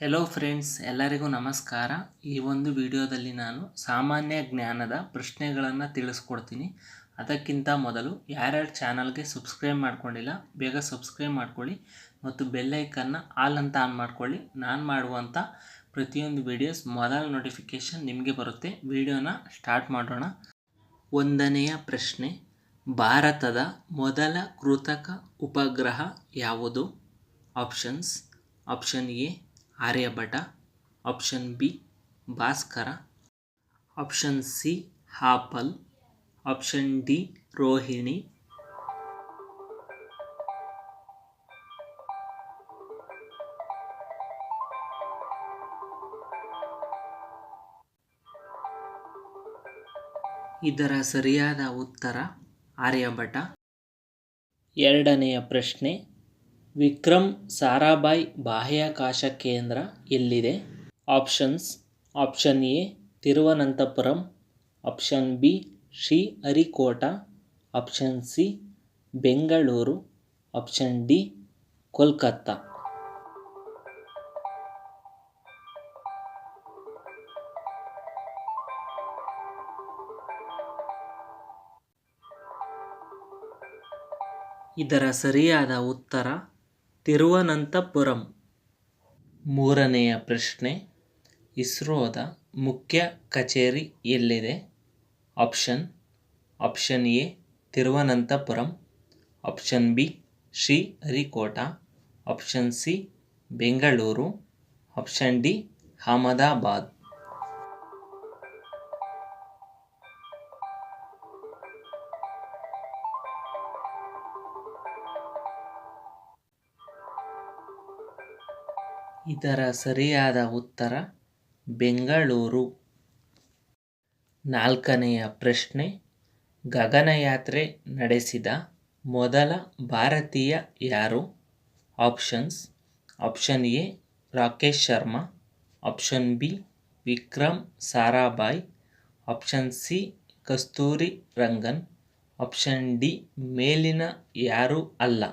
Hello friends ಎಲ್ಲರಿಗೂ ನಮಸ್ಕಾರ. ಈ ಒಂದು ವಿಡಿಯೋದಲ್ಲಿ ನಾನು ಸಾಮಾನ್ಯ ಜ್ಞಾನದ ಪ್ರಶ್ನೆಗಳನ್ನು ತಿಳಿಸ್ಕೊಡ್ತೀನಿ. ಅದಕ್ಕಿಂತ ಮೊದಲು ಯಾರ್ಯಾರು ಚಾನಲ್ಗೆ ಸಬ್ಸ್ಕ್ರೈಬ್ ಮಾಡ್ಕೊಂಡಿಲ್ಲ, ಬೇಗ ಸಬ್ಸ್ಕ್ರೈಬ್ ಮಾಡ್ಕೊಳ್ಳಿ ಮತ್ತು ಬೆಲ್ಲೈಕನ್ನ ಆಲ್ ಅಂತ ಆನ್ ಮಾಡ್ಕೊಳ್ಳಿ. ನಾನು ಮಾಡುವಂಥ ಪ್ರತಿಯೊಂದು ವಿಡಿಯೋಸ್ ಮೊದಲ ನೋಟಿಫಿಕೇಷನ್ ನಿಮಗೆ ಬರುತ್ತೆ. ವಿಡಿಯೋನ ಸ್ಟಾರ್ಟ್ ಮಾಡೋಣ. ಒಂದನೆಯ ಪ್ರಶ್ನೆ, ಭಾರತದ ಮೊದಲ ಕೃತಕ ಉಪಗ್ರಹ ಯಾವುದು? Options option A Aryabhata option B Bhaskara option C Apple option D Rohini. ಇದರ ಸರಿಯಾದ ಉತ್ತರ ಆರ್ಯಭಟ ಎರಡನೆಯ ಪ್ರಶ್ನೆ ವಿಕ್ರಮ್ ಸಾರಾಭಾಯ್ ಬಾಹ್ಯಾಕಾಶ ಕೇಂದ್ರ ಎಲ್ಲಿದೆ? Options. Option A, Thiruvananthapuram. Option B, Sri Harikota option C, Bengaluru. Option D, Kolkata. ಇದರ ಸರಿಯಾದ ಉತ್ತರ ತಿರುವನಂತಪುರಂ. ಮೂರನೆಯ ಪ್ರಶ್ನೆ, ಇಸ್ರೋದ ಮುಖ್ಯ ಕಚೇರಿ ಎಲ್ಲಿದೆ? Option option A, Thiruvananthapuram. Option B Sriharikota option C, Bengaluru. Option D, Ahmedabad. ಇದರ ಸರಿಯಾದ ಉತ್ತರ, ಬೆಂಗಳೂರು. ನಾಲ್ಕನೆಯ ಪ್ರಶ್ನೆ, ಗಗನಯಾತ್ರೆ ನಡೆಸಿದ ಮೊದಲ ಭಾರತೀಯ ಯಾರು? Options, option A, Rakesh Sharma, option B, Vikram Sarabhai, option C, Kasturi Rangan, option D, ಮೇಲಿನ ಯಾರೂ ಅಲ್ಲ.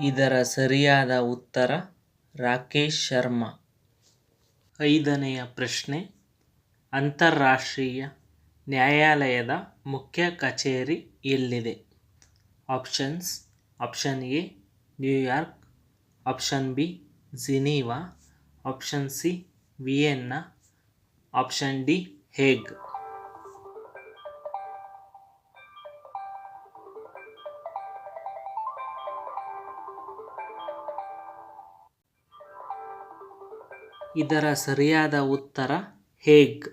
ಇದರ ಸರಿಯಾದ ಉತ್ತರ ರಾಕೇಶ್ ಶರ್ಮಾ. ಐದನೆಯ ಪ್ರಶ್ನೆ, ಅಂತಾರಾಷ್ಟ್ರೀಯ ನ್ಯಾಯಾಲಯದ ಮುಖ್ಯ ಕಚೇರಿ ಎಲ್ಲಿದೆ? Options, option A, New York, option B, Geneva, option C, Vienna, option D, Hague? ಇದರ ಸರಿಯಾದ ಉತ್ತರ ಹೇಗ್?